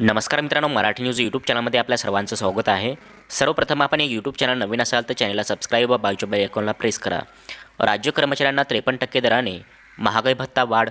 नमस्कार मित्रांनो Marathi news YouTube चॅनलमध्ये आपल्या सर्वांचं स्वागत आहे. सर्वप्रथम आपण एक यूट्यूब चॅनल नवीन असाल तर चॅनलला सबस्क्राईब व बाजूच्या बेल आयकॉनला प्रेस करा. राज्य कर्मचाऱ्यांना त्रेपन्न टक्के दराने महागाई भत्ता वाढ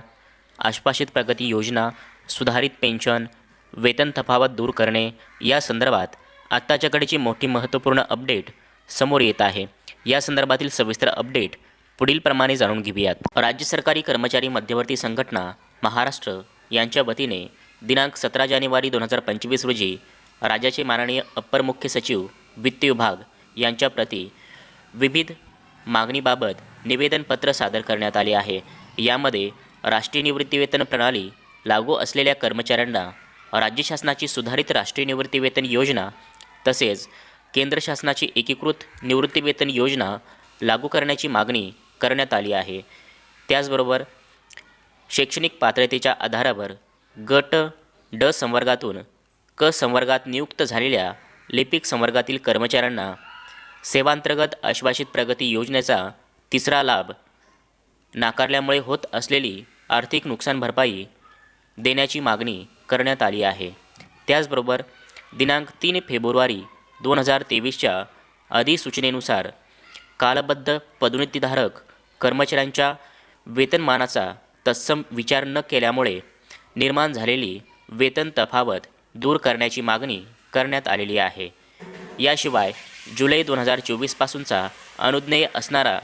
आश्वासित प्रगती योजना सुधारित पेन्शन वेतन तफावत दूर करणे या संदर्भात आत्ताच्या घडीची मोठी महत्त्वपूर्ण अपडेट समोर येत आहे. या संदर्भातील सविस्तर अपडेट पुढीलप्रमाणे जाणून घेऊयात. राज्य सरकारी कर्मचारी मध्यवर्ती संघटना महाराष्ट्र यांच्या वतीने दिनांक सतरा जानेवारी दोन हजार पंचवीस रोजी राज्याचे माननीय अप्पर मुख्य सचिव वित्त विभाग यांच्या प्रति विविध मागणीबाबत निवेदनपत्र सादर करण्यात आले आहे. यामध्ये राष्ट्रीय निवृत्तीवेतन प्रणाली लागू असलेल्या कर्मचाऱ्यांना राज्य शासनाची सुधारित राष्ट्रीय निवृत्तीवेतन योजना तसेच केंद्र शासनाची एकीकृत निवृत्तीवेतन योजना लागू करण्याची मागणी करण्यात आली आहे. त्याचबरोबर शैक्षणिक पात्रतेच्या आधारावर गट ड संवर्गातून क संवर्गात नियुक्त झालेल्या लिपिक संवर्गातील कर्मचाऱ्यांना सेवांतर्गत आश्वासित प्रगती योजनेचा तिसरा लाभ नाकारल्यामुळे होत असलेली आर्थिक नुकसान भरपाई देण्याची मागणी करण्यात आली आहे. त्याचबरोबर दिनांक तीन फेब्रुवारी दोन हजार तेवीसच्या अधिसूचनेनुसार कालबद्ध पदोन्नतीधारक कर्मचाऱ्यांच्या वेतनमानाचा तत्सम विचार न केल्यामुळे निर्माण झालेली वेतन तफावत दूर करण्याची मागणी करण्यात आलेली आहे. याशिवाय जुलै दोन हजार चोवीसपासूनचा अनुज्ञेय असणारा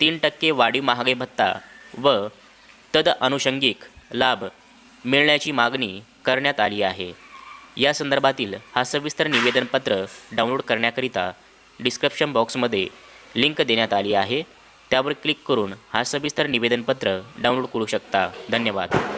तीन टक्के वाढीव महागाई भत्ता व तद अनुषंगिक लाभ मिळण्याची मागणी करण्यात आली आहे. या संदर्भातील हा सविस्तर निवेदनपत्र डाउनलोड करण्याकरिता डिस्क्रिप्शन बॉक्समध्ये लिंक देण्यात आली आहे. त्यावर क्लिक करून हा सविस्तर निवेदनपत्र डाउनलोड करू शकता. धन्यवाद.